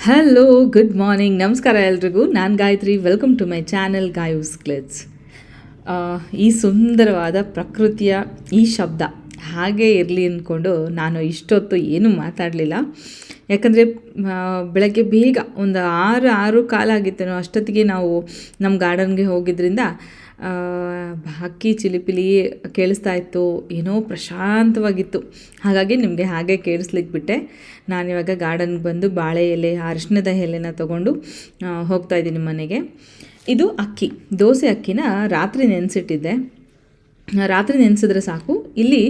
Hello good morning ನಮಸ್ಕಾರ ಎಲ್ರಿಗೂ. ನಾನು Gayatri. Welcome to my channel Gayu's clicks ಈ ಸುಂದರವಾದ ಪ್ರಕೃತಿಯ ಈ ಶಬ್ದ ಹಾಗೆ ಇರಲಿ ಅಂದ್ಕೊಂಡು ನಾನು ಇಷ್ಟೊತ್ತು ಏನೂ ಮಾತಾಡಲಿಲ್ಲ. ಯಾಕಂದರೆ ಬೆಳಗ್ಗೆ ಬೇಗ ಒಂದು ಆರು ಆರು ಕಾಲಾಗಿತ್ತೇನೋ ಅಷ್ಟೊತ್ತಿಗೆ ನಾವು ನಮ್ಮ ಗಾರ್ಡನ್ಗೆ ಹೋಗಿದ್ರಿಂದ ಆ, ಹಕ್ಕಿ ಚಿಲಿಪಿಲಿ ಕೇಳಿಸ್ತಾ ಇತ್ತು ಏನೋ ಪ್ರಶಾಂತವಾಗಿತ್ತು. ಹಾಗಾಗಿ ನಿಮಗೆ ಹಾಗೆ ಕೇಳಿಸ್ಲಿಕ್ಕೆ ಬಿಟ್ಟೆ. ನಾನಿವಾಗ ಗಾರ್ಡನ್ಗೆ ಬಂದು ಬಾಳೆ ಎಲೆ ಅರಿಶಿಣದ ಎಲೆನ ತೊಗೊಂಡು ಆ, ಹೋಗ್ತಾ ಇದ್ದೀನಿ ಮನೆಗೆ. ಇದು ಅಕ್ಕಿ ದೋಸೆ ಅಕ್ಕಿನ ರಾತ್ರಿ ನೆನೆಸಿಟ್ಟಿದ್ದೆ. ರಾತ್ರಿ ನೆನೆಸಿದ್ರೆ ಸಾಕು. ಇಲ್ಲಿ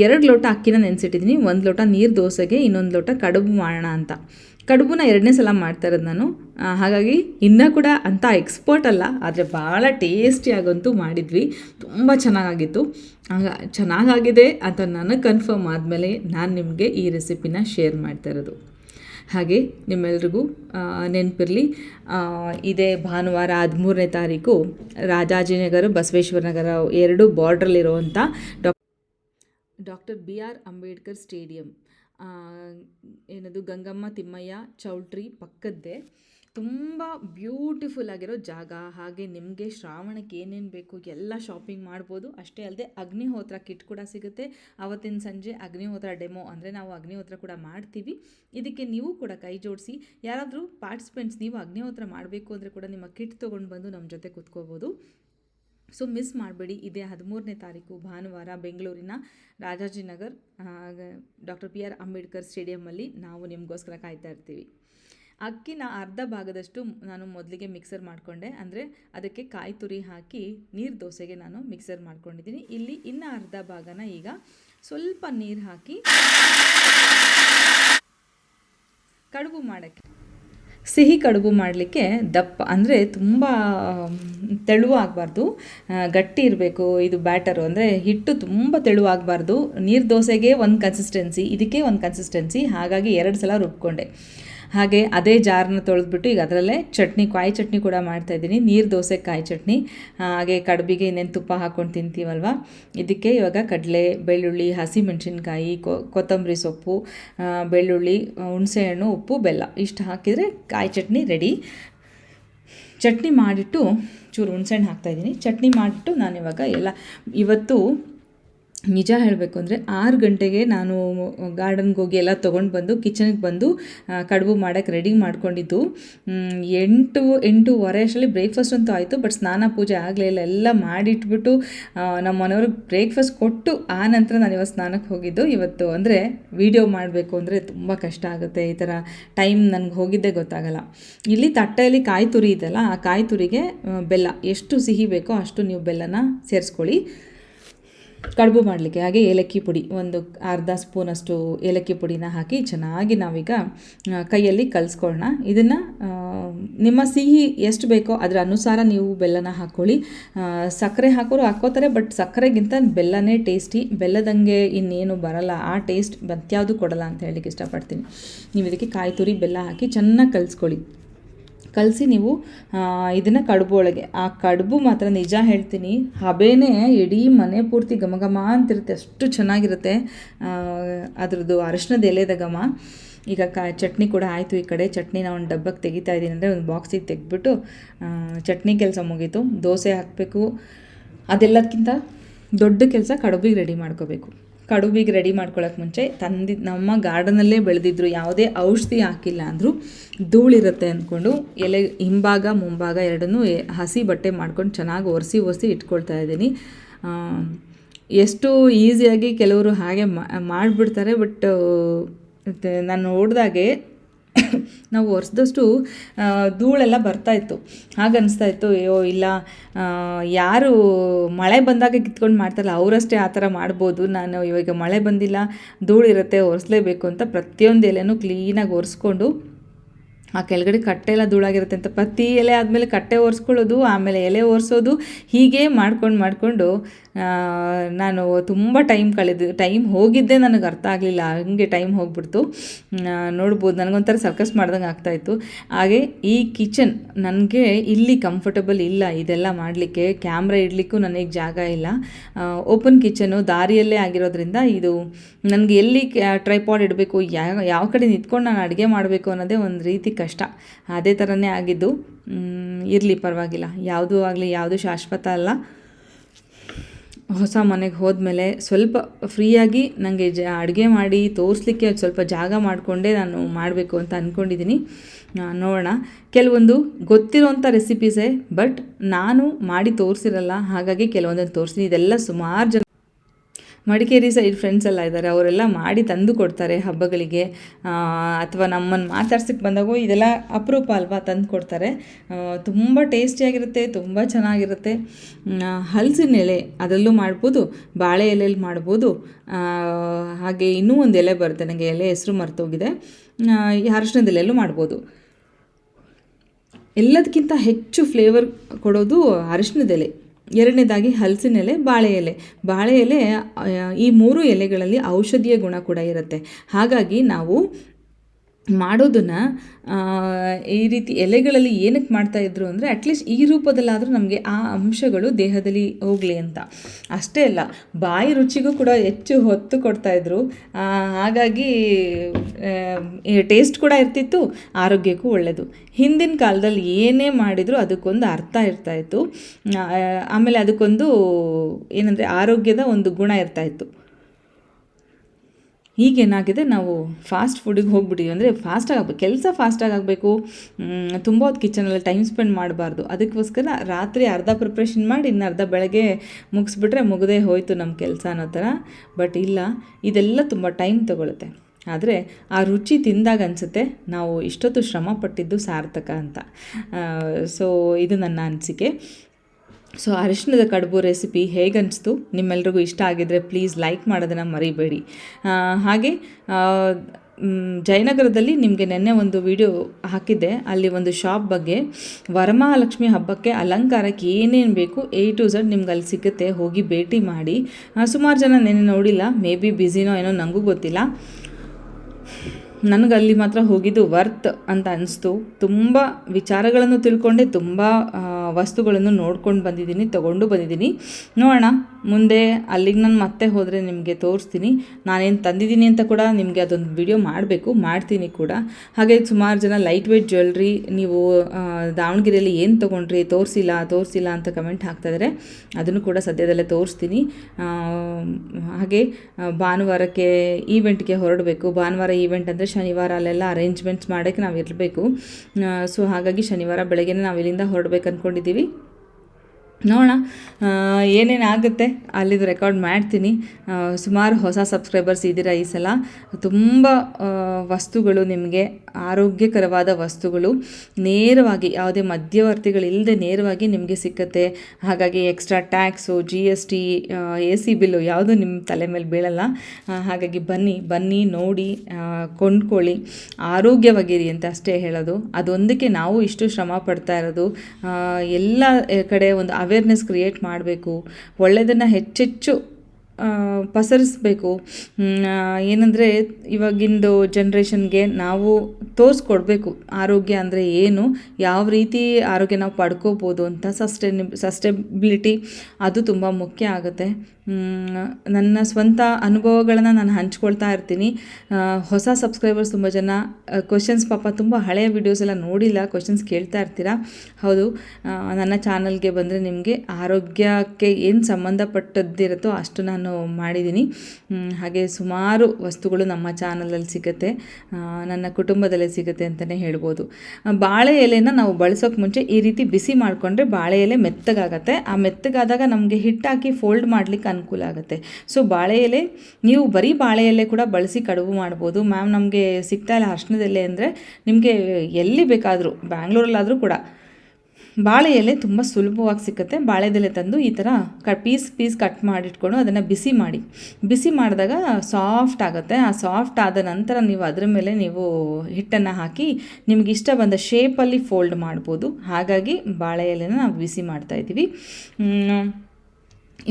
ಎರಡು ಲೋಟ ಅಕ್ಕಿನ ನೆನೆಸಿಟ್ಟಿದ್ದೀನಿ. ಒಂದು ಲೋಟ ನೀರು ದೋಸೆಗೆ ಇನ್ನೊಂದು ಲೋಟ ಕಡುಬು ಮಾಡೋಣ ಅಂತ. ಕಡುಬುನ ಎರಡನೇ ಸಲ ಮಾಡ್ತಾ ಇರೋದು ನಾನು. ಹಾಗಾಗಿ ಇನ್ನೂ ಕೂಡ ಅಂಥ ಎಕ್ಸ್ಪರ್ಟ್ ಅಲ್ಲ, ಆದರೆ ಭಾಳ ಟೇಸ್ಟಿಯಾಗಂತೂ ಮಾಡಿದ್ವಿ. ತುಂಬ ಚೆನ್ನಾಗಾಗಿತ್ತು. ಆಗ ಚೆನ್ನಾಗಾಗಿದೆ ಅಂತ ನನಗೆ ಕನ್ಫರ್ಮ್ ಆದಮೇಲೆ ನಾನು ನಿಮಗೆ ಈ ರೆಸಿಪಿನ ಶೇರ್ ಮಾಡ್ತಾ ಇರೋದು. ಹಾಗೆ ನಿಮ್ಮೆಲ್ರಿಗೂ ನೆನಪಿರಲಿ ಇದೇ ಭಾನುವಾರ ಹದಿಮೂರನೇ ತಾರೀಕು ರಾಜಾಜಿನಗರ, ಬಸವೇಶ್ವರ ನಗರ ಎರಡು ಬಾರ್ಡ್ರಲ್ಲಿರುವಂಥ doc doctor B R Ambedkar stadium ಏನದು ಗಂಗಮ್ಮ, ತಿಮ್ಮಯ್ಯ ಚೌಲ್ಟ್ರಿ ಪಕ್ಕದ್ದೇ ತುಂಬ ಬ್ಯೂಟಿಫುಲ್ ಆಗಿರೋ ಜಾಗ. ಹಾಗೆ ನಿಮಗೆ ಶ್ರಾವಣಕ್ಕೆ ಏನೇನು ಬೇಕು ಎಲ್ಲ ಶಾಪಿಂಗ್ ಮಾಡ್ಬೋದು. ಅಷ್ಟೇ ಅಲ್ಲದೆ ಅಗ್ನಿಹೋತ್ರ ಕಿಟ್ ಕೂಡ ಸಿಗುತ್ತೆ. ಅವತ್ತಿನ ಸಂಜೆ ಅಗ್ನಿಹೋತ್ರ ಡೆಮೋ ಅಂದರೆ ನಾವು ಅಗ್ನಿಹೋತ್ರ ಕೂಡ ಮಾಡ್ತೀವಿ. ಇದಕ್ಕೆ ನೀವು ಕೂಡ ಕೈ ಜೋಡಿಸಿ. ಯಾರಾದರೂ ಪಾರ್ಟಿಸಿಪೆಂಟ್ಸ್ ನೀವು ಅಗ್ನಿಹೋತ್ರ ಮಾಡಬೇಕು ಅಂದರೆ ಕೂಡ ನಿಮ್ಮ ಕಿಟ್ ತೊಗೊಂಡು ಬಂದು ನಮ್ಮ ಜೊತೆ ಕೂತ್ಕೋಬೋದು. ಸೊ ಮಿಸ್ ಮಾಡಬೇಡಿ. ಇದೇ ಹದಿಮೂರನೇ ತಾರೀಕು ಭಾನುವಾರ ಬೆಂಗಳೂರಿನ Rajajinagar doctor P R Ambedkar ಸ್ಟೇಡಿಯಮಲ್ಲಿ ನಾವು ನಿಮಗೋಸ್ಕರ ಕಾಯ್ತಾ ಇರ್ತೀವಿ. ಅಕ್ಕಿನ ಅರ್ಧ ಭಾಗದಷ್ಟು ನಾನು ಮೊದಲಿಗೆ ಮಿಕ್ಸರ್ ಮಾಡಿಕೊಂಡೆ. ಅಂದರೆ ಅದಕ್ಕೆ ಕಾಯಿ ತುರಿ ಹಾಕಿ ನೀರು ದೋಸೆಗೆ ನಾನು ಮಿಕ್ಸರ್ ಮಾಡ್ಕೊಂಡಿದ್ದೀನಿ. ಇಲ್ಲಿ ಇನ್ನು ಅರ್ಧ ಭಾಗನ ಈಗ ಸ್ವಲ್ಪ ನೀರು ಹಾಕಿ ಕಡುಬು ಮಾಡೋಕ್ಕೆ. ಸಿಹಿ ಕಡುಬು ಮಾಡಲಿಕ್ಕೆ ದಪ್ಪ, ಅಂದರೆ ತುಂಬ ತೆಳುವಾಗಬಾರ್ದು ಗಟ್ಟಿ ಇರಬೇಕು, ಇದು ಬ್ಯಾಟರು, ಅಂದರೆ ಹಿಟ್ಟು ತುಂಬ ತೆಳುವಾಗಬಾರ್ದು ನೀರು ದೋಸೆಗೆ ಒಂದು ಕನ್ಸಿಸ್ಟೆನ್ಸಿ ಇದಕ್ಕೆ ಒಂದು ಕನ್ಸಿಸ್ಟೆನ್ಸಿ ಹಾಗಾಗಿ ಎರಡು ಸಲ ರುಬ್ಕೊಂಡೆ. ಹಾಗೆ ಅದೇ ಜಾರನ್ನ ತೊಳೆದ್ಬಿಟ್ಟು ಈಗ ಅದರಲ್ಲೇ ಚಟ್ನಿ, ಕಾಯಿ ಚಟ್ನಿ ಕೂಡ ಮಾಡ್ತಾಯಿದ್ದೀನಿ ನೀರು, ದೋಸೆ, ಕಾಯಿ ಚಟ್ನಿ. ಹಾಗೆ ಕಡುಬಿಗೆ ಇನ್ನೇನು ತುಪ್ಪ ಹಾಕ್ಕೊಂಡು ತಿಂತೀವಲ್ವ? ಇದಕ್ಕೆ ಇವಾಗ ಕಡಲೆ, ಬೆಳ್ಳುಳ್ಳಿ, ಹಸಿಮೆಣಸಿನ್ಕಾಯಿ ಕೊತ್ತಂಬರಿ ಸೊಪ್ಪು ಬೆಳ್ಳುಳ್ಳಿ, ಹುಣಸೆಹಣ್ಣು, ಉಪ್ಪು, ಬೆಲ್ಲ. ಇಷ್ಟು ಹಾಕಿದರೆ ಕಾಯಿ ಚಟ್ನಿ ರೆಡಿ. ಚಟ್ನಿ ಮಾಡಿಟ್ಟು ಚೂರು ಹುಣಸೆಹಣ್ಣು ಹಾಕ್ತಾಯಿದ್ದೀನಿ ಚಟ್ನಿ ಮಾಡಿಬಿಟ್ಟು ನಾನಿವಾಗ ಎಲ್ಲ ಇವತ್ತು ನಿಜ ಹೇಳಬೇಕು ಅಂದರೆ ಆರು ಗಂಟೆಗೆ ನಾನು ಗಾರ್ಡನ್ಗೆ ಹೋಗಿ ಎಲ್ಲ ತೊಗೊಂಡು ಬಂದು ಕಿಚನಿಗೆ ಬಂದು ಕಡುಬು ಮಾಡೋಕ್ಕೆ ರೆಡಿ ಮಾಡ್ಕೊಂಡಿದ್ದು. ಎಂಟು, ಎಂಟೂವರೆ ಅಷ್ಟರಲ್ಲಿ ಬ್ರೇಕ್ಫಾಸ್ಟ್ ಅಂತೂ ಆಯಿತು ಬಟ್ ಸ್ನಾನ ಪೂಜೆ ಆಗಲೇ ಇಲ್ಲ, ಎಲ್ಲ ಮಾಡಿಟ್ಬಿಟ್ಟು ನಮ್ಮ ಮನೆಯವ್ರಿಗೆ ಬ್ರೇಕ್ಫಾಸ್ಟ್ ಕೊಟ್ಟು, ಆ ನಂತರ ನಾನು ಇವತ್ತು ಸ್ನಾನಕ್ಕೆ ಹೋಗಿದ್ದು. ಇವತ್ತು ಅಂದರೆ ವೀಡಿಯೋ ಮಾಡಬೇಕು ಅಂದರೆ ತುಂಬ ಕಷ್ಟ ಆಗುತ್ತೆ, ಈ ಥರ ಟೈಮ್ ನನಗೆ ಹೋಗಿದ್ದೇ ಗೊತ್ತಾಗಲ್ಲ. ಇಲ್ಲಿ ತಟ್ಟೆಯಲ್ಲಿ ಕಾಯಿ ತುರಿ ಇದೆಯಲ್ಲ, ಆ ಕಾಯಿ ತುರಿಗೆ ಬೆಲ್ಲ, ಎಷ್ಟು ಸಿಹಿ ಬೇಕೋ ಅಷ್ಟು ನೀವು ಬೆಲ್ಲನ ಸೇರಿಸ್ಕೊಳ್ಳಿ. ಕಡುಬು ಮಾಡಲಿಕ್ಕೆ. ಹಾಗೆ ಏಲಕ್ಕಿ ಪುಡಿ, ಒಂದು ಅರ್ಧ ಸ್ಪೂನಷ್ಟು ಏಲಕ್ಕಿ ಪುಡಿನ ಹಾಕಿ ಚೆನ್ನಾಗಿ ನಾವೀಗ ಕೈಯಲ್ಲಿ ಕಲಿಸ್ಕೊಳ್ಳೋಣ ಇದನ್ನು ನಿಮ್ಮ ಸಿಹಿ ಎಷ್ಟು ಬೇಕೋ ಅದರ ಅನುಸಾರ ನೀವು ಬೆಲ್ಲನ ಹಾಕ್ಕೊಳ್ಳಿ. ಸಕ್ಕರೆ ಹಾಕೋರು ಹಾಕೋತಾರೆ ಬಟ್ ಸಕ್ಕರೆಗಿಂತ ಬೆಲ್ಲನೇ ಟೇಸ್ಟಿ. ಬೆಲ್ಲದಂಗೆ ಇನ್ನೇನು ಬರಲ್ಲ. ಆ ಟೇಸ್ಟ್ ಮತ್ಯಾವುದು ಕೊಡಲ್ಲ ಅಂತ ಹೇಳಲಿಕ್ಕೆ ಇಷ್ಟಪಡ್ತೀನಿ. ನೀವು ಇದಕ್ಕೆ ಕಾಯಿ ತುರಿ, ಬೆಲ್ಲ ಹಾಕಿ ಚೆನ್ನಾಗಿ ಕಲಿಸ್ಕೊಳ್ಳಿ. ಕಲಸಿ ನೀವು ಇದನ್ನು ಕಡುಬು ಒಳಗೆ. ಆ ಕಡುಬು ಮಾತ್ರ ನಿಜ ಹೇಳ್ತೀನಿ. ಹಬೆನೇ ಇಡೀ ಮನೆ ಪೂರ್ತಿ ಘಮ ಘಮ ಅಂತಿರುತ್ತೆ. ಅಷ್ಟು ಚೆನ್ನಾಗಿರುತ್ತೆ ಅದರದ್ದು ಅರಿಶಿನದ ಎಲೆದ ಘಮ. ಈಗ ಕ, ಚಟ್ನಿ ಕೂಡ ಆಯಿತು ಈ ಕಡೆ. ಚಟ್ನಿನ ಒಂದು ಡಬ್ಬಕ್ಕೆ ತೆಗಿತಾ ಇದ್ದೀನಿ ಅಂದರೆ ಒಂದು ಬಾಕ್ಸಿಗೆ ತೆಗೆದ್ಬಿಟ್ಟು ಚಟ್ನಿ ಕೆಲಸ ಮುಗೀತು. ದೋಸೆ ಹಾಕಬೇಕು. ಅದೆಲ್ಲದಕ್ಕಿಂತ ದೊಡ್ಡ ಕೆಲಸ ಕಡುಬಿಗೆ ರೆಡಿ ಮಾಡ್ಕೋಬೇಕು. ಕಡುಬಿಗೆ ರೆಡಿ ಮಾಡ್ಕೊಳ್ಳೋಕೆ ಮುಂಚೆ ತಂದಿ, ನಮ್ಮ ಗಾರ್ಡನಲ್ಲೇ ಬೆಳೆದಿದ್ರು, ಯಾವುದೇ ಔಷಧಿ ಹಾಕಿಲ್ಲ ಅಂದರೂ ಧೂಳಿರುತ್ತೆ ಅಂದ್ಕೊಂಡು ಎಲೆ ಹಿಂಭಾಗ, ಮುಂಭಾಗ ಎರಡನ್ನೂ ಹಸಿ ಬಟ್ಟೆ ಮಾಡ್ಕೊಂಡು ಚೆನ್ನಾಗಿ ಒರೆಸಿ ಒರೆಸಿ ಇಟ್ಕೊಳ್ತಾ ಇದ್ದೀನಿ. ಎಷ್ಟು ಈಸಿಯಾಗಿ ಕೆಲವರು ಹಾಗೆ ಮಾಡಿಬಿಡ್ತಾರೆ ಬಟ್ ನಾನು ನೋಡಿದಾಗೆ ನಾವು ಒರೆಸಿದಷ್ಟು ಧೂಳೆಲ್ಲ ಬರ್ತಾಯಿತ್ತು ಹಾಗೆ ಇತ್ತು, ಅಯ್ಯೋ, ಇಲ್ಲ ಯಾರು ಮಳೆ ಬಂದಾಗ ಕಿತ್ಕೊಂಡು ಮಾಡ್ತಾರಲ್ಲ, ಅವರಷ್ಟೇ ಆ ಥರ ಮಾಡ್ಬೋದು. ನಾನು ಇವಾಗ ಮಳೆ ಬಂದಿಲ್ಲ ಧೂಳಿರುತ್ತೆ ಒರೆಸಲೇಬೇಕು ಅಂತ ಪ್ರತಿಯೊಂದು ಎಲೆನೂ ಕ್ಲೀನಾಗಿ ಒರೆಸ್ಕೊಂಡು, ಆ ಕೆಳಗಡೆ ಕಟ್ಟೆ ಎಲ್ಲ ಧೂಳಾಗಿರುತ್ತೆ ಅಂತ. ಪ್ರತಿ ಎಲೆ ಆದಮೇಲೆ ಕಟ್ಟೆ ಒರೆಸ್ಕೊಳ್ಳೋದು, ಆಮೇಲೆ ಎಲೆ ಒರೆಸೋದು, ಹೀಗೆ ಮಾಡ್ಕೊಂಡು ಮಾಡಿಕೊಂಡು ನಾನು ತುಂಬ ಟೈಮ್ ಕಳೆದು ಟೈಮ್ ಹೋಗಿದ್ದೆ ನನಗೆ ಅರ್ಥ ಆಗಲಿಲ್ಲ, ಹಂಗೆ ಟೈಮ್ ಹೋಗ್ಬಿಡ್ತು. ನೋಡ್ಬೋದು, ನನಗೊಂಥರ ಸರ್ಕಸ್ ಮಾಡ್ದಂಗೆ ಆಗ್ತಾಯಿತ್ತು ಹಾಗೆ ಈ ಕಿಚನ್ ನನಗೆ ಇಲ್ಲಿ ಕಂಫರ್ಟಬಲ್ ಇಲ್ಲ, ಇದೆಲ್ಲ ಮಾಡಲಿಕ್ಕೆ ಕ್ಯಾಮ್ರಾ ಇಡಲಿಕ್ಕೂ ನನಗೆ ಜಾಗ ಇಲ್ಲ. ಓಪನ್ ಕಿಚನು ದಾರಿಯಲ್ಲೇ ಆಗಿರೋದ್ರಿಂದ ಇದು ನನಗೆ ಎಲ್ಲಿ ಟ್ರೈಪಾಡ್ ಇಡಬೇಕು ಯಾವ ಯಾವ ಕಡೆ ನಿಂತ್ಕೊಂಡು ನಾನು ಅಡುಗೆ ಮಾಡಬೇಕು ಅನ್ನೋದೇ ಒಂದು ರೀತಿ ಕಷ್ಟ. ಅದೇ ಥರನೇ ಆಗಿದ್ದು. ಇರಲಿ ಪರವಾಗಿಲ್ಲ. ಯಾವುದೂ ಆಗಲಿ, ಯಾವುದು ಶಾಶ್ವತ ಅಲ್ಲ. ಹೊಸ ಮನೆಗೆ ಹೋದ್ಮೇಲೆ ಸ್ವಲ್ಪ ಫ್ರೀಯಾಗಿ ನನಗೆ ಜ, ಅಡುಗೆ ಮಾಡಿ ತೋರಿಸ್ಲಿಕ್ಕೆ ಸ್ವಲ್ಪ ಜಾಗ ಮಾಡಿಕೊಂಡೇ ನಾನು ಮಾಡಬೇಕು ಅಂತ ಅಂದ್ಕೊಂಡಿದ್ದೀನಿ ನೋಡೋಣ. ಕೆಲವೊಂದು ಗೊತ್ತಿರೋಂಥ ರೆಸಿಪೀಸೇ ಬಟ್ ನಾನು ಮಾಡಿ ತೋರಿಸಿರಲ್ಲ, ಹಾಗಾಗಿ ಕೆಲವೊಂದನ್ನು ತೋರಿಸ್ತೀನಿ ಇದೆಲ್ಲ ಸುಮಾರು ಜನ ಮಡಿಕೇರಿ ಸೈಡ್ ಫ್ರೆಂಡ್ಸ್ ಎಲ್ಲ ಇದ್ದಾರೆ ಅವರೆಲ್ಲ ಮಾಡಿ ತಂದು ಕೊಡ್ತಾರೆ ಹಬ್ಬಗಳಿಗೆ. ಅಥವಾ ನಮ್ಮನ್ನು ಮಾತಾಡ್ಸಕ್ಕೆ ಬಂದಾಗೂ ಇದೆಲ್ಲ ಅಪರೂಪ ಅಲ್ವಾ ತಂದು ಕೊಡ್ತಾರೆ. ತುಂಬ ಟೇಸ್ಟಿಯಾಗಿರುತ್ತೆ ತುಂಬ ಚೆನ್ನಾಗಿರುತ್ತೆ. ಹಲಸಿನ ಎಲೆ ಅದರಲ್ಲೂ ಮಾಡ್ಬೋದು, ಬಾಳೆ ಎಲೆಯಲ್ಲಿ ಮಾಡ್ಬೋದು. ಹಾಗೆ ಇನ್ನೂ ಒಂದು ಎಲೆ ಬರುತ್ತೆ ನನಗೆ ಎಲೆ ಹೆಸರು ಮರೆತೋಗಿದೆ. ಈ ಅರಶಿನದ ಎಲೆಯಲ್ಲೂ ಮಾಡ್ಬೋದು. ಎಲ್ಲದಕ್ಕಿಂತ ಹೆಚ್ಚು ಫ್ಲೇವರ್ ಕೊಡೋದು ಅರಿಶಿನದ ಎಲೆ. ಎರಡನೇದಾಗಿ ಹಲಸಿನ ಎಲೆ, ಬಾಳೆ ಎಲೆ. ಬಾಳೆ ಎಲೆ ಈ ಮೂರು ಎಲೆಗಳಲ್ಲಿ ಔಷಧೀಯ ಗುಣ ಕೂಡ ಇರುತ್ತೆ. ಹಾಗಾಗಿ ನಾವು ಮಾಡೋದನ್ನು ಈ ರೀತಿ ಎಲೆಗಳಲ್ಲಿ ಏನಕ್ಕೆ ಮಾಡ್ತಾ ಇದ್ರು ಅಂದರೆ ಅಟ್ಲೀಸ್ಟ್ ಈ ರೂಪದಲ್ಲಾದರೂ ನಮಗೆ ಆ ಅಂಶಗಳು ದೇಹದಲ್ಲಿ ಹೋಗಲಿ ಅಂತ. ಅಷ್ಟೇ ಅಲ್ಲ, ಬಾಯಿ ರುಚಿಗೂ ಕೂಡ ಹೆಚ್ಚು ಹೊತ್ತು ಕೊಡ್ತಾಯಿದ್ರು ಹಾಗಾಗಿ ಟೇಸ್ಟ್ ಕೂಡ ಇರ್ತಿತ್ತು, ಆರೋಗ್ಯಕ್ಕೂ ಒಳ್ಳೆಯದು ಹಿಂದಿನ ಕಾಲದಲ್ಲಿ ಏನೇ ಮಾಡಿದರೂ ಅದಕ್ಕೊಂದು ಅರ್ಥ ಇರ್ತಾಯಿತ್ತು ಆಮೇಲೆ ಅದಕ್ಕೊಂದು ಏನಂದರೆ ಆರೋಗ್ಯದ ಒಂದು ಗುಣ ಇರ್ತಾಯಿತ್ತು ಈಗೇನಾಗಿದೆ ನಾವು ಫಾಸ್ಟ್ ಫುಡಿಗೆ ಹೋಗ್ಬಿಟ್ಟಿವಿ ಅಂದರೆ ಫಾಸ್ಟಾಗಿ ಆಗಬೇಕು ಕೆಲಸ ಫಾಸ್ಟಾಗಿ ಆಗಬೇಕು. ತುಂಬ ಹೊತ್ತು ಕಿಚನಲ್ಲಿ ಟೈಮ್ ಸ್ಪೆಂಡ್ ಮಾಡಬಾರ್ದು. ಅದಕ್ಕೋಸ್ಕರ ರಾತ್ರಿ ಅರ್ಧ ಪ್ರಿಪ್ರೇಷನ್ ಮಾಡಿ ಇನ್ನು ಅರ್ಧ ಬೆಳಗ್ಗೆ ಮುಗಿಸ್ಬಿಟ್ರೆ ಮುಗದೇ ಹೋಯಿತು ನಮ್ಮ ಕೆಲಸ ಅನ್ನೋ ಥರ. ಬಟ್ ಇಲ್ಲ, ಇದೆಲ್ಲ ತುಂಬ ಟೈಮ್ ತಗೊಳುತ್ತೆ. ಆದರೆ ಆ ರುಚಿ ತಿಂದಾಗ ಅನಿಸುತ್ತೆ, ನಾವು ಇಷ್ಟೊತ್ತು ಶ್ರಮ ಪಟ್ಟಿದ್ದು ಸಾರ್ಥಕ ಅಂತ. ಸೊ ಇದು ನನ್ನ ಅನಿಸಿಕೆ. ಸೊ ಅರಿಶಿಣದ ಕಡುಬು ರೆಸಿಪಿ ಹೇಗನ್ನಿಸ್ತು ನಿಮ್ಮೆಲ್ರಿಗೂ ಇಷ್ಟ ಆಗಿದ್ರೆ ಪ್ಲೀಸ್ ಲೈಕ್ ಮಾಡೋದನ್ನು ಮರಿಬೇಡಿ. ಹಾಗೆ ಜಯನಗರದಲ್ಲಿ ನಿಮಗೆ ನೆನ್ನೆ ಒಂದು ವಿಡಿಯೋ ಹಾಕಿದ್ದೆ. ಅಲ್ಲಿ ಒಂದು ಶಾಪ್ ಬಗ್ಗೆ ವರಮಹಾಲಕ್ಷ್ಮಿ ಹಬ್ಬಕ್ಕೆ ಅಲಂಕಾರಕ್ಕೆ ಏನೇನು ಬೇಕು ಎ ಟು ಝಡ್ ನಿಮ್ಗೆ ಅಲ್ಲಿ ಸಿಗುತ್ತೆ. ಹೋಗಿ ಭೇಟಿ ಮಾಡಿ. ಸುಮಾರು ಜನ ನೆನ್ನೆ ನೋಡಿಲ್ಲ. ಮೇ ಬಿ ಬ್ಯುಸಿನೋ ಏನೋ ನನಗೂ ಗೊತ್ತಿಲ್ಲ. ನನಗೆ ಅಲ್ಲಿ ಮಾತ್ರ ಹೋಗಿದ್ದು ವರ್ತ್ ಅಂತ ಅನಿಸ್ತು. ತುಂಬ ವಿಚಾರಗಳನ್ನು ತಿಳ್ಕೊಂಡೆ. ತುಂಬ ವಸ್ತುಗಳನ್ನು ನೋಡ್ಕೊಂಡು ಬಂದಿದ್ದೀನಿ ತೊಗೊಂಡು ಬಂದಿದ್ದೀನಿ. ನೋಡೋಣ. ಮುಂದೆ ಅಲ್ಲಿಗೆ ನಾನು ಮತ್ತೆ ಹೋದರೆ ನಿಮಗೆ ತೋರಿಸ್ತೀನಿ. ನಾನೇನು ತಂದಿದ್ದೀನಿ ಅಂತ ಕೂಡ ನಿಮಗೆ ಅದೊಂದು ವಿಡಿಯೋ ಮಾಡಬೇಕು, ಮಾಡ್ತೀನಿ ಕೂಡ. ಹಾಗೆ ಸುಮಾರು ಜನ ಲೈಟ್ ವೆಯ್ಟ್ ಜ್ಯುವೆಲ್ರಿ ನೀವು ದಾವಣಗೆರೆಯಲ್ಲಿ ಏನು ತೊಗೊಂಡ್ರಿ, ತೋರಿಸಿಲ್ಲ ತೋರಿಸಿಲ್ಲ ಅಂತ ಕಮೆಂಟ್ ಹಾಕ್ತಾಯಿದ್ದಾರೆ ಅದನ್ನು ಕೂಡ ಸದ್ಯದಲ್ಲೇ ತೋರಿಸ್ತೀನಿ. ಹಾಗೆ ಭಾನುವಾರಕ್ಕೆ ಈವೆಂಟ್ಗೆ ಹೊರಡಬೇಕು. ಭಾನುವಾರ ಈವೆಂಟ್ ಅಂದರೆ ಶನಿವಾರ ಅಲ್ಲೆಲ್ಲ ಅರೇಂಜ್ಮೆಂಟ್ಸ್ ಮಾಡೋಕ್ಕೆ ನಾವು ಇರಬೇಕು. ಸೊ ಹಾಗಾಗಿ ಶನಿವಾರ ಬೆಳಗ್ಗೆನೇ ನಾವು ಇಲ್ಲಿಂದ ಹೊರಡ್ಬೇಕು ಅಂದ್ಕೊಂಡಿದ್ದೀವಿ ನೋಡೋಣ. ಏನೇನು ಆಗುತ್ತೆ ಅಲ್ಲಿದು ರೆಕಾರ್ಡ್ ಮಾಡ್ತೀನಿ. ಸುಮಾರು ಹೊಸ ಸಬ್ಸ್ಕ್ರೈಬರ್ಸ್ ಇದ್ದೀರಾ ಈ ಸಲ. ತುಂಬ ವಸ್ತುಗಳು ನಿಮಗೆ ಆರೋಗ್ಯಕರವಾದ ವಸ್ತುಗಳು. ನೇರವಾಗಿ ಯಾವುದೇ ಮಧ್ಯವರ್ತಿಗಳಿಲ್ಲದೆ ನೇರವಾಗಿ ನಿಮಗೆ ಸಿಕ್ಕತ್ತೆ. ಹಾಗಾಗಿ extra tax G S T A C bill ಯಾವುದೂ ನಿಮ್ಮ ತಲೆ ಮೇಲೆ ಬೀಳಲ್ಲ. ಹಾಗಾಗಿ ಬನ್ನಿ ಬನ್ನಿ, ನೋಡಿ ಕೊಂಡ್ಕೊಳ್ಳಿ. ಆರೋಗ್ಯವಾಗಿರಿ ಅಂತ ಅಷ್ಟೇ ಹೇಳೋದು. ಅದೊಂದಕ್ಕೆ ನಾವು ಇಷ್ಟು ಶ್ರಮ ಪಡ್ತಾ ಇರೋದು. ಎಲ್ಲ ಕಡೆ ಒಂದು ಅವೇರ್ನೆಸ್ ಕ್ರಿಯೇಟ್ ಮಾಡಬೇಕು ಒಳ್ಳೆಯದನ್ನು ಹೆಚ್ಚೆಚ್ಚು ಪಸರಿಸಬೇಕು. ಏನಂದರೆ ಇವಾಗಿಂದು ಜನ್ರೇಷನ್ಗೆ ನಾವು ತೋರಿಸ್ಕೊಡ್ಬೇಕು ಆರೋಗ್ಯ ಅಂದರೆ ಏನು, ಯಾವ ರೀತಿ ಆರೋಗ್ಯ ನಾವು ಪಡ್ಕೋಬೋದು ಅಂತ ಸಸ್ಟೇನಿ ಸಸ್ಟೆಬಿಲಿಟಿ ಅದು ತುಂಬ ಮುಖ್ಯ ಆಗುತ್ತೆ. ನನ್ನ ಸ್ವಂತ ಅನುಭವಗಳನ್ನು ನಾನು ಹಂಚ್ಕೊಳ್ತಾ ಇರ್ತೀನಿ. ಹೊಸ ಸಬ್ಸ್ಕ್ರೈಬರ್ಸ್ ತುಂಬ ಜನ ಕ್ವಶನ್ಸ್ ಪಾಪ ತುಂಬ ಹಳೆಯ ವೀಡಿಯೋಸ್ ಎಲ್ಲ ನೋಡಿಲ್ಲ ಕ್ವಶನ್ಸ್ ಕೇಳ್ತಾ ಇರ್ತೀರಾ? ಹೌದು ನನ್ನ ಚಾನಲ್ಗೆ ಬಂದರೆ ನಿಮಗೆ ಆರೋಗ್ಯಕ್ಕೆ ಏನು ಸಂಬಂಧಪಟ್ಟದ್ದಿರುತ್ತೋ ಅಷ್ಟು ನಾನು ನಾನು ಮಾಡಿದ್ದೀನಿ ಹಾಗೆ ಸುಮಾರು ವಸ್ತುಗಳು ನಮ್ಮ ಚಾನಲಲ್ಲಿ ಸಿಗುತ್ತೆ ನನ್ನ ಕುಟುಂಬದಲ್ಲೇ ಸಿಗುತ್ತೆ ಅಂತಲೇ ಹೇಳ್ಬೋದು. ಬಾಳೆ ಎಲೆನ ನಾವು ಬಳಸೋಕೆ ಮುಂಚೆ ಈ ರೀತಿ ಬಿಸಿ ಮಾಡಿಕೊಂಡ್ರೆ ಬಾಳೆ ಎಲೆ ಮೆತ್ತಗಾಗತ್ತೆ. ಆ ಮೆತ್ತಗಾದಾಗ ನಮಗೆ ಹಿಟ್ಟಾಕಿ ಫೋಲ್ಡ್ ಮಾಡಲಿಕ್ಕೆ ಅನುಕೂಲ ಆಗುತ್ತೆ. ಸೊ ಬಾಳೆ ಎಲೆ, ನೀವು ಬರೀ ಬಾಳೆ ಎಲೆ ಕೂಡ ಬಳಸಿ ಕಡುಬು ಮಾಡ್ಬೋದು. ಮ್ಯಾಮ್ ನಮಗೆ ಸಿಗ್ತಾ ಇಲ್ಲ ಅರ್ಶಿನದ ಎಲೆ ಅಂದರೆ ನಿಮಗೆ ಎಲ್ಲಿ ಬೇಕಾದರೂ, ಬ್ಯಾಂಗ್ಳೂರಲ್ಲಾದರೂ ಕೂಡ ಬಾಳೆ ಎಲೆ ತುಂಬ ಸುಲಭವಾಗಿ ಸಿಕ್ಕುತ್ತೆ. ಬಾಳೆದೆಲೆ ತಂದು ಈ ಥರ ಕ, ಪೀಸ್ ಪೀಸ್ ಕಟ್ ಮಾಡಿಟ್ಕೊಂಡು ಅದನ್ನು ಬಿಸಿ ಮಾಡಿ. ಬಿಸಿ ಮಾಡಿದಾಗ ಸಾಫ್ಟ್ ಆಗುತ್ತೆ. ಆ ಸಾಫ್ಟ್ ಆದ ನಂತರ ನೀವು ಅದರ ಮೇಲೆ ನೀವು ಹಿಟ್ಟನ್ನು ಹಾಕಿ ನಿಮ್ಗೆ ಇಷ್ಟ ಬಂದ ಶೇಪಲ್ಲಿ ಫೋಲ್ಡ್ ಮಾಡ್ಬೋದು. ಹಾಗಾಗಿ ಬಾಳೆ ಎಲೆನ ನಾವು ಬಿಸಿ ಮಾಡ್ತಾಯಿದ್ದೀವಿ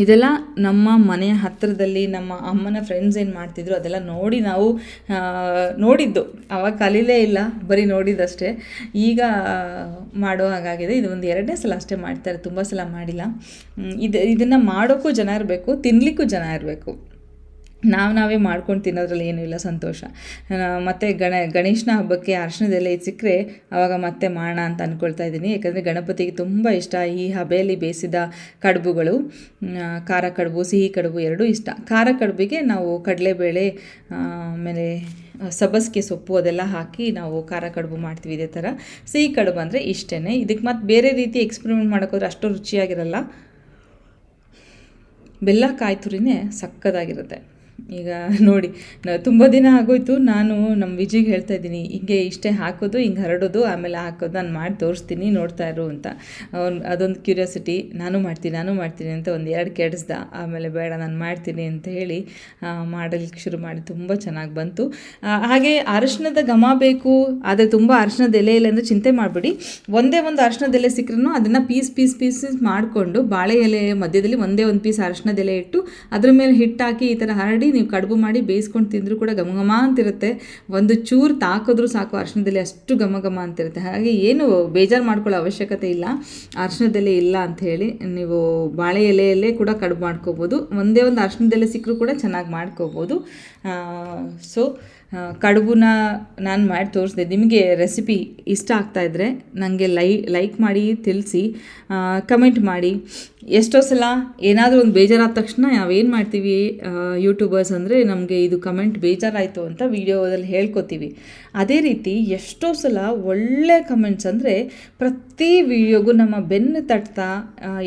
ಇದೆಲ್ಲ ನಮ್ಮ ಮನೆಯ ಹತ್ತಿರದಲ್ಲಿ ನಮ್ಮ ಅಮ್ಮನ ಫ್ರೆಂಡ್ಸ್ ಏನು ಮಾಡ್ತಿದ್ರು, ಅದೆಲ್ಲ ನೋಡಿ ನಾವು ನೋಡಿದ್ದು. ಅವಾಗ ಕಲೀಲೇ ಇಲ್ಲ, ಬರೀ ನೋಡಿದ್ದಷ್ಟೇ ಈಗ ಮಾಡೋ ಹಾಗಾಗಿದೆ. ಇದು ಒಂದು ಎರಡನೇ ಸಲ ಅಷ್ಟೇ ಮಾಡ್ತಾರೆ, ತುಂಬ ಸಲ ಮಾಡಿಲ್ಲ. ಇದು, ಇದನ್ನು ಮಾಡೋಕ್ಕೂ ಜನ ಇರಬೇಕು ತಿನ್ನಲಿಕ್ಕೂ ಜನ ಇರಬೇಕು. ನಾವು ನಾವೇ ಮಾಡ್ಕೊಂಡು ತಿನ್ನೋದ್ರಲ್ಲಿ ಏನೂ ಇಲ್ಲ, ಸಂತೋಷ. ಮತ್ತು ಗಣ, ಗಣೇಶನ ಹಬ್ಬಕ್ಕೆ ಅರ್ಶಿನದೆಲೆ ಇದು ಸಿಕ್ಕರೆ ಆವಾಗ ಮತ್ತೆ ಮಾಡೋಣ ಅಂತ ಅಂದ್ಕೊಳ್ತಾ ಇದ್ದೀನಿ. ಯಾಕಂದರೆ ಗಣಪತಿಗೆ ತುಂಬ ಇಷ್ಟ. ಈ ಹಬೆಯಲ್ಲಿ ಬೇಯಿಸಿದ ಕಡುಬುಗಳು ಖಾರ ಕಡುಬು, ಸಿಹಿ ಕಡುಬು ಎರಡೂ ಇಷ್ಟ. ಖಾರ ಕಡುಬಿಗೆ ನಾವು ಕಡಲೆಬೇಳೆ ಆಮೇಲೆ ಸಬ್ಬಸಿಗೆ ಸೊಪ್ಪು ಅದೆಲ್ಲ ಹಾಕಿ ನಾವು ಖಾರ ಕಡುಬು ಮಾಡ್ತೀವಿ ಇದೇ ಥರ. ಸಿಹಿ ಕಡುಬು ಅಂದರೆ ಇಷ್ಟೇ ಇದಕ್ಕೆ ಮತ್ತೆ ಬೇರೆ ರೀತಿ ಎಕ್ಸ್ಪೆರಿಮೆಂಟ್ ಮಾಡೋಕ್ಕೋದ್ರೆ ಅಷ್ಟು ರುಚಿಯಾಗಿರಲ್ಲ. ಬೆಲ್ಲ ಕಾಯಿ ತುರಿನೇ ಸಕ್ಕದಾಗಿರುತ್ತೆ. ಈಗ ನೋಡಿ ತುಂಬ ದಿನ ಆಗೋಯ್ತು. ನಾನು ನಮ್ಮ ವಿಜಿಗೆ ಹೇಳ್ತಾ ಇದ್ದೀನಿ, ಹಿಂಗೆ ಇಷ್ಟೇ ಹಾಕೋದು, ಹಿಂಗೆ ಹರಡೋದು, ಆಮೇಲೆ ಹಾಕೋದು, ನಾನು ಮಾಡಿ ತೋರಿಸ್ತೀನಿ, ನೋಡ್ತಾ ಇರು ಅಂತ. ಅವ್ನು, ಅದೊಂದು ಕ್ಯೂರಿಯಾಸಿಟಿ ನಾನು ಮಾಡ್ತೀನಿ ನಾನು ಮಾಡ್ತೀನಿ ಅಂತ ಒಂದು ಎರಡು ಕೆಡಿಸ್ದ. ಆಮೇಲೆ ಬೇಡ, ನಾನು ಮಾಡ್ತೀನಿ ಅಂತ ಹೇಳಿ ಮಾಡಲಿಕ್ಕೆ ಶುರು ಮಾಡಿ, ತುಂಬ ಚೆನ್ನಾಗಿ ಬಂತು. ಹಾಗೆ ಅರಶಿನದ ಘಮ ಬೇಕು, ಆದರೆ ತುಂಬ ಅರಶಿನದ ಎಲೆ ಇಲ್ಲ ಅಂದರೆ ಚಿಂತೆ ಮಾಡಿಬಿಡಿ. ಒಂದೇ ಒಂದು ಅರಶಿನದ ಎಲೆ ಸಿಕ್ಕರೂ ಅದನ್ನು ಪೀಸ್ ಪೀಸ್ ಪೀಸ್ ಮಾಡಿಕೊಂಡು, ಬಾಳೆ ಎಲೆ ಮಧ್ಯದಲ್ಲಿ ಒಂದೇ ಒಂದು ಪೀಸ್ ಅರಶಿನದ ಎಲೆ ಇಟ್ಟು, ಅದ್ರ ಮೇಲೆ ಹಿಟ್ಟಾಕಿ ಈ ಥರ ಹರಡಿ ನೀವು ಕಡುಬು ಮಾಡಿ ಬೇಯಿಸ್ಕೊಂಡು ತಿಂದರೂ ಕೂಡ ಘಮ ಘಮ ಅಂತಿರುತ್ತೆ. ಒಂದು ಚೂರು ತಾಕಿದ್ರೂ ಸಾಕು ಅರ್ಶನದಲ್ಲಿ ಅಷ್ಟು ಘಮ ಘಮ ಅಂತಿರುತ್ತೆ. ಹಾಗೆ ಏನು ಬೇಜಾರು ಮಾಡ್ಕೊಳ್ಳೋ ಅವಶ್ಯಕತೆ ಇಲ್ಲ. ಅರ್ಶನದಲ್ಲಿ ಇಲ್ಲ ಅಂತ ಹೇಳಿ ನೀವು ಬಾಳೆ ಎಲೆಯಲ್ಲೇ ಕೂಡ ಕಡುಬು ಮಾಡ್ಕೋಬೋದು. ಒಂದೇ ಒಂದು ಅರ್ಶನದಲ್ಲೇ ಸಿಕ್ಕರೂ ಕೂಡ ಚೆನ್ನಾಗಿ ಮಾಡ್ಕೋಬೋದು. ಸೊ ಕಡುಬನ್ನ ನಾನು ಮಾಡಿ ತೋರಿಸಿದೆ. ನಿಮಗೆ ರೆಸಿಪಿ ಇಷ್ಟ ಆಗ್ತಾಯಿದ್ರೆ ನನಗೆ ಲೈ ಲೈಕ್ ಮಾಡಿ, ತಿಳಿಸಿ. ಕಮೆಂಟ್ ಮಾಡಿ. ಎಷ್ಟೋ ಸಲ ಏನಾದರೂ ಒಂದು ಬೇಜಾರಾದ ತಕ್ಷಣ ನಾವೇನು ಮಾಡ್ತೀವಿ ಯೂಟ್ಯೂಬರ್ಸ್ ಅಂದರೆ ನಮಗೆ ಇದು ಕಮೆಂಟ್ ಬೇಜಾರಾಯಿತು ಅಂತ ವೀಡಿಯೋದಲ್ಲಿ ಹೇಳ್ಕೊತೀವಿ. ಅದೇ ರೀತಿ ಎಷ್ಟೋ ಸಲ ಒಳ್ಳೆ ಕಮೆಂಟ್ಸ್ ಅಂದರೆ ಪ್ರತಿ ವಿಡಿಯೋಗೂ ನಮ್ಮ ಬೆನ್ನು ತಟ್ತಾ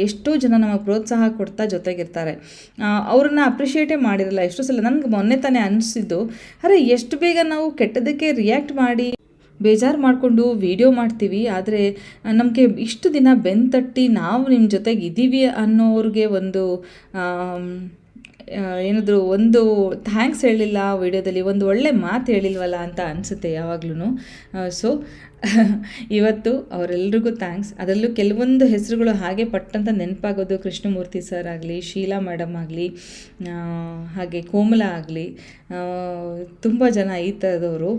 ಎಷ್ಟೋ ಜನ ನಮಗೆ ಪ್ರೋತ್ಸಾಹ ಕೊಡ್ತಾ ಜೊತೆಗಿರ್ತಾರೆ. ಅವ್ರನ್ನ ಅಪ್ರಿಷಿಯೇಟೇ ಮಾಡಿರಲ್ಲ. ಎಷ್ಟೋ ಸಲ ನನಗೆ ಮೊನ್ನೆ ತಾನೇ ಅನಿಸಿದ್ದು, ಅರೆ, ಎಷ್ಟು ಬೇಗ ನಾವು ಕೆಟ್ಟದಕ್ಕೆ ರಿಯಾಕ್ಟ್ ಮಾಡಿ ಬೇಜಾರು ಮಾಡಿಕೊಂಡು ವೀಡಿಯೋ ಮಾಡ್ತೀವಿ, ಆದರೆ ನಮಗೆ ಇಷ್ಟು ದಿನ ಬೆನ್ತಟ್ಟಿ ನಾವು ನಿಮ್ಮ ಜೊತೆಗೆ ಇದ್ದೀವಿ ಅನ್ನೋರಿಗೆ ಒಂದು ಏನಾದರೂ ಒಂದು ಥ್ಯಾಂಕ್ಸ್ ಹೇಳಿಲ್ಲ ವಿಡಿಯೋದಲ್ಲಿ ಒಂದು ಒಳ್ಳೆ ಮಾತು ಹೇಳಿಲ್ವಲ್ಲ ಅಂತ ಅನಿಸುತ್ತೆ ಯಾವಾಗ್ಲೂ ಸೊ ಇವತ್ತು ಅವರೆಲ್ರಿಗೂ ಥ್ಯಾಂಕ್ಸ್. ಅದರಲ್ಲೂ ಕೆಲವೊಂದು ಹೆಸರುಗಳು ಹಾಗೆ ಪಟ್ಟಂತ ನೆನಪಾಗೋದು ಕೃಷ್ಣಮೂರ್ತಿ ಸರ್ ಆಗಲಿ, ಶೀಲಾ ಮೇಡಮ್ ಆಗಲಿ ಹಾಗೆ ಕೋಮಲ ಆಗಲಿ ತುಂಬ ಜನ ಈ ಥರದವರು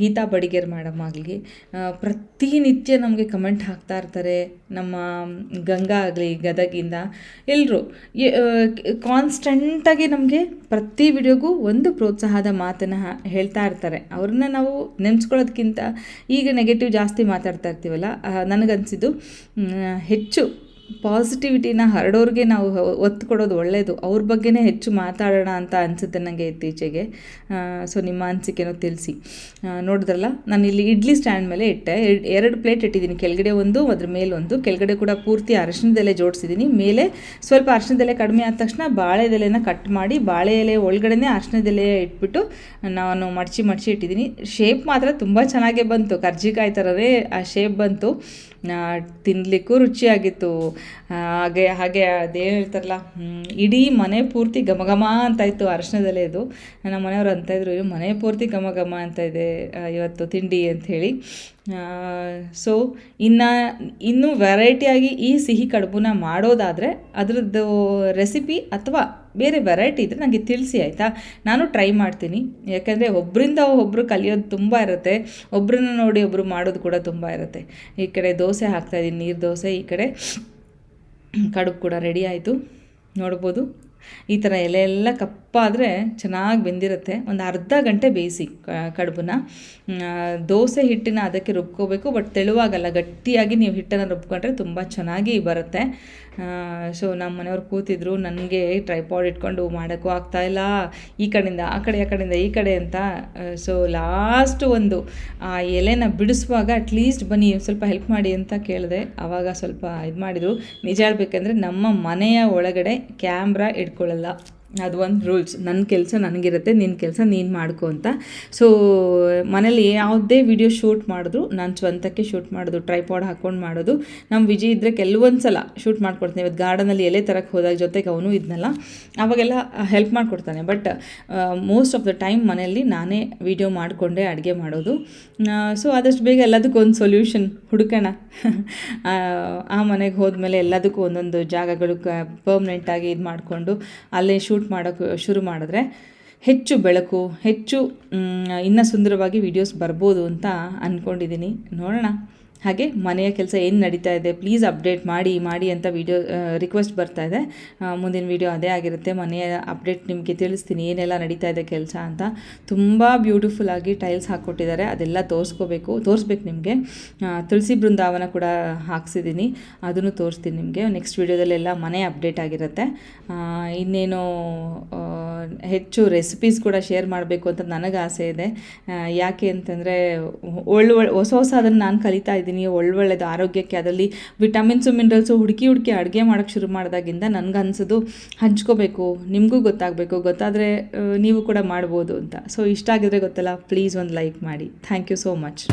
ಗೀತಾ ಬಡಿಗೇರ್ ಮೇಡಮ್ ಆಗಲಿ ಪ್ರತಿನಿತ್ಯ ನಮಗೆ ಕಮೆಂಟ್ ಹಾಕ್ತಾ ಇರ್ತಾರೆ. ನಮ್ಮ ಗಂಗಾ ಆಗಲಿ ಗದಗಿಂದ ಎಲ್ಲರೂ ಕಾನ್ಸ್ಟೆಂಟಾಗಿ ನಮಗೆ ಪ್ರತಿ ವಿಡಿಯೋಗೂ ಒಂದು ಪ್ರೋತ್ಸಾಹದ ಮಾತನ್ನು ಹೇಳ್ತಾ ಇರ್ತಾರೆ. ಅವ್ರನ್ನ ನಾವು ನೆನೆಸ್ಕೊಳ್ಳೋದಕ್ಕಿಂತ ಈಗ ನೆಗೆಟಿವ್ ಜಾಸ್ತಿ ಮಾತಾಡ್ತಾ ಇರ್ತೀವಲ್ಲ ನನಗನ್ಸಿದ್ದು ಹೆಚ್ಚು ಪಾಸಿಟಿವಿಟಿನ ಹರಡೋರಿಗೆ ನಾವು ಒತ್ತು ಕೊಡೋದು ಒಳ್ಳೆಯದು ಅವ್ರ ಬಗ್ಗೆನೇ ಹೆಚ್ಚು ಮಾತಾಡೋಣ ಅಂತ ಅನಿಸುತ್ತೆ ನನಗೆ ಇತ್ತೀಚೆಗೆ. ಸೊ ನಿಮ್ಮ ಅನಿಸಿಕೆನೋ ತಿಳಿಸಿ. ನೋಡಿದ್ರಲ್ಲ ನಾನು ಇಲ್ಲಿ ಇಡ್ಲಿ ಸ್ಟ್ಯಾಂಡ್ ಮೇಲೆ ಇಟ್ಟೆ. ಎರಡು ಪ್ಲೇಟ್ ಇಟ್ಟಿದ್ದೀನಿ. ಕೆಳಗಡೆ ಒಂದು, ಅದ್ರ ಮೇಲೊಂದು ಕೆಳಗಡೆ ಕೂಡ ಪೂರ್ತಿ ಅರಶಿನದೆಲೆ ಜೋಡಿಸಿದ್ದೀನಿ. ಮೇಲೆ ಸ್ವಲ್ಪ ಅರಶಿನದೆಲೆ ಕಡಿಮೆ ಆದ ತಕ್ಷಣ ಬಾಳೆದೆಲೆನ ಕಟ್ ಮಾಡಿ, ಬಾಳೆ ಎಲೆ ಒಳಗಡೆನೇ ಅರಶಿನದೆಲೆ ಇಟ್ಬಿಟ್ಟು ನಾನು ಮಡಚಿ ಮಡಚಿ ಇಟ್ಟಿದ್ದೀನಿ. ಶೇಪ್ ಮಾತ್ರ ತುಂಬ ಚೆನ್ನಾಗೇ ಬಂತು. ಕರ್ಜಿಕಾಯಿ ಥರವೇ ಆ ಶೇಪ್ ಬಂತು. ಆ, ತಿನ್ಲಿಕ್ಕೂ ರುಚಿಯಾಗಿತ್ತು. ಹಾಗೆ ಹಾಗೆ ಅದೇನು ಹೇಳ್ತಾರಲ್ಲ ಹ್ಮ್, ಇಡೀ ಮನೆ ಪೂರ್ತಿ ಘಮ ಘಮ ಅಂತ ಇತ್ತು ಅರಿಶಿಣದಲ್ಲೇ ಇದು ನಮ್ಮ ಮನೆಯವರು ಅಂತ ಇದ್ರು ಮನೆ ಪೂರ್ತಿ ಘಮ ಘಮ ಅಂತ ಇದೆ ಇವತ್ತು ತಿಂಡಿ ಅಂತ ಹೇಳಿ ಸೊ ಇನ್ನು, ಇನ್ನೂ ವೆರೈಟಿಯಾಗಿ ಈ ಸಿಹಿ ಕಡುಬನ್ನ ಮಾಡೋದಾದರೆ ಅದರದ್ದು ರೆಸಿಪಿ ಅಥವಾ ಬೇರೆ ವೆರೈಟಿ ಇದ್ದರೆ ನನಗೆ ತಿಳಿಸಿ ಆಯಿತಾ? ನಾನು ಟ್ರೈ ಮಾಡ್ತೀನಿ. ಯಾಕೆಂದರೆ ಒಬ್ಬರಿಂದ ಒಬ್ಬರು ಕಲಿಯೋದು ತುಂಬ ಇರುತ್ತೆ. ಒಬ್ಬರನ್ನ ನೋಡಿ ಒಬ್ಬರು ಮಾಡೋದು ಕೂಡ ತುಂಬ ಇರುತ್ತೆ. ಈ ಕಡೆ ದೋಸೆ ಹಾಕ್ತಾಯಿದ್ದೀನಿ ನೀರು ದೋಸೆ, ಈ ಕಡೆ ಕಡುಬು ಕೂಡ ರೆಡಿ ಆಯಿತು. ನೋಡ್ಬೋದು. ಈ ಥರ ಎಲೆ ಎಲ್ಲ ಕಪ್ಪಾದರೆ ಚೆನ್ನಾಗಿ ಬೆಂದಿರುತ್ತೆ. ಒಂದು ಅರ್ಧ ಗಂಟೆ ಬೇಯಿಸಿ ಕಡುಬನ್ನ. ದೋಸೆ ಹಿಟ್ಟಿನ ಅದಕ್ಕೆ ರುಬ್ಕೋಬೇಕು, ಬಟ್ ತೆಳುವಾಗಲ್ಲ. ಗಟ್ಟಿಯಾಗಿ ನೀವು ಹಿಟ್ಟನ್ನು ರುಬ್ಕೊಂಡ್ರೆ ತುಂಬ ಚೆನ್ನಾಗಿ ಬರುತ್ತೆ. ಸೊ ನಮ್ಮ ಮನೆಯವ್ರು ಕೂತಿದ್ರು, ನನಗೆ ಟ್ರೈಪಾಡ್ ಇಟ್ಕೊಂಡು ಮಾಡೋಕ್ಕೂ ಆಗ್ತಾಯಿಲ್ಲ ಈ ಕಡೆಯಿಂದ, ಆ ಕಡೆ, ಆ ಕಡೆಯಿಂದ, ಈ ಕಡೆ ಅಂತ ಸೊ ಲಾಸ್ಟ್ ಒಂದು, ಆ ಎಲೆನ ಬಿಡಿಸುವಾಗ ಅಟ್ಲೀಸ್ಟ್ ಬನ್ನಿ, ಸ್ವಲ್ಪ ಹೆಲ್ಪ್ ಮಾಡಿ ಅಂತ ಕೇಳಿದೆ. ಆವಾಗ ಸ್ವಲ್ಪ ಇದು ಮಾಡಿದರು. ನಿಜ ಹೇಳಬೇಕಂದ್ರೆ ನಮ್ಮ ಮನೆಯ ಒಳಗಡೆ ಕ್ಯಾಮ್ರಾ ಇಟ್ಕೊಳ್ಳಲ್ಲ. ಅದು ಒಂದು ರೂಲ್ಸ್ ನನ್ನ ಕೆಲಸ ನನಗಿರುತ್ತೆ ನಿನ್ನ ಕೆಲಸ ನೀನು ಮಾಡ್ಕೊ ಅಂತ. ಸೊ ಮನೇಲಿ ಯಾವುದೇ ವಿಡಿಯೋ ಶೂಟ್ ಮಾಡಿದ್ರು ನಾನು ಸ್ವಂತಕ್ಕೆ ಶೂಟ್ ಮಾಡೋದು ಟ್ರೈಪಾಡ್ ಹಾಕ್ಕೊಂಡು ಮಾಡೋದು. ನಮ್ಮ ವಿಜಿ ಇದ್ದರೆ ಕೆಲವೊಂದು ಸಲ ಶೂಟ್ ಮಾಡ್ಕೊಡ್ತೀನಿ. ಇವತ್ತು ಗಾರ್ಡನಲ್ಲಿ ಎಲೆ ತರಕ್ಕೆ ಹೋದಾಗ ಜೊತೆಗೆ ಅವನು ಇದ್ನಲ್ಲ ಅವಾಗೆಲ್ಲ help ಮಾಡಿಕೊಡ್ತಾನೆ. But most of the time ಮನೆಯಲ್ಲಿ ನಾನೇ ವಿಡಿಯೋ ಮಾಡಿಕೊಂಡೇ ಅಡುಗೆ ಮಾಡೋದು. ಸೊ ಆದಷ್ಟು ಬೇಗ ಎಲ್ಲದಕ್ಕೂ ಒಂದು ಸೊಲ್ಯೂಷನ್ ಹುಡುಕೋಣ. ಆ, ಮನೆಗೆ ಹೋದ್ಮೇಲೆ ಎಲ್ಲದಕ್ಕೂ ಒಂದೊಂದು ಜಾಗಗಳು ಪರ್ಮ್ನೆಂಟಾಗಿ ಇದು ಮಾಡಿಕೊಂಡು ಅಲ್ಲೇ ಶೂಟ್ ಮಾಡೋಕ್ಕೆ ಶುರು ಮಾಡಿದ್ರೆ ಹೆಚ್ಚು ಬೆಳಕು ಹೆಚ್ಚು ಇನ್ನೂ ಸುಂದರವಾಗಿ ವೀಡಿಯೋಸ್ ಬರ್ಬೋದು ಅಂತ ಅಂದ್ಕೊಂಡಿದ್ದೀನಿ ನೋಡೋಣ. ಹಾಗೆ ಮನೆಯ ಕೆಲಸ ಏನು ನಡೀತಾ ಇದೆ ಪ್ಲೀಸ್ ಅಪ್ಡೇಟ್ ಮಾಡಿ ಮಾಡಿ ಅಂತ ವಿಡಿಯೋ ರಿಕ್ವೆಸ್ಟ್ ಬರ್ತಾ ಇದೆ. ಮುಂದಿನ ವಿಡಿಯೋ ಅದೇ ಆಗಿರುತ್ತೆ. ಮನೆಯ ಅಪ್ಡೇಟ್ ನಿಮಗೆ ತಿಳಿಸ್ತೀನಿ, ಏನೆಲ್ಲ ನಡೀತಾ ಇದೆ ಕೆಲಸ ಅಂತ. ತುಂಬ ಬ್ಯೂಟಿಫುಲ್ ಆಗಿ ಟೈಲ್ಸ್ ಹಾಕ್ಕೊಟ್ಟಿದ್ದಾರೆ. ಅದೆಲ್ಲ ತೋರಿಸ್ಕೋಬೇಕು, ತೋರಿಸ್ಬೇಕು ನಿಮಗೆ. ತುಳಸಿ ಬೃಂದಾವನ ಕೂಡ ಹಾಕ್ಸಿದ್ದೀನಿ. ಅದನ್ನು ತೋರಿಸ್ತೀನಿ ನಿಮಗೆ. ನೆಕ್ಸ್ಟ್ ವಿಡಿಯೋದಲ್ಲೆಲ್ಲ ಮನೆ ಅಪ್ಡೇಟ್ ಆಗಿರುತ್ತೆ. ಇನ್ನೇನು ಹೆಚ್ಚು ರೆಸಿಪೀಸ್ ಕೂಡ ಶೇರ್ ಮಾಡಬೇಕು ಅಂತ ನನಗೆ ಆಸೆ ಇದೆ. ಯಾಕೆ ಅಂತಂದರೆ ಒಳ್ಳೆ, ಹೊಸ ಹೊಸ ಅದನ್ನು ನಾನು ಕಲಿತಾ ಇದ್ದೀನಿ. ಒಳ್ಳೊಳ್ಳೆದು ಆರೋಗ್ಯಕ್ಕೆ ಅದರಲ್ಲಿ ವಿಟಮಿನ್ಸು, ಮಿನರಲ್ಸು ಹುಡುಕಿ ಹುಡುಕಿ ಅಡುಗೆ ಮಾಡೋಕ್ಕೆ ಶುರು ಮಾಡಿದಾಗಿಂದ ನನಗೆ ಅನಿಸೋದು ಹಂಚ್ಕೋಬೇಕು, ನಿಮಗೂ ಗೊತ್ತಾಗಬೇಕು, ಗೊತ್ತಾದರೆ ನೀವು ಕೂಡ ಮಾಡ್ಬೋದು ಅಂತ. ಸೊ ಇಷ್ಟ ಆಗಿದ್ರೆ ಗೊತ್ತಲ್ಲ ಪ್ಲೀಸ್ ಒಂದು ಲೈಕ್ ಮಾಡಿ. Thank you so much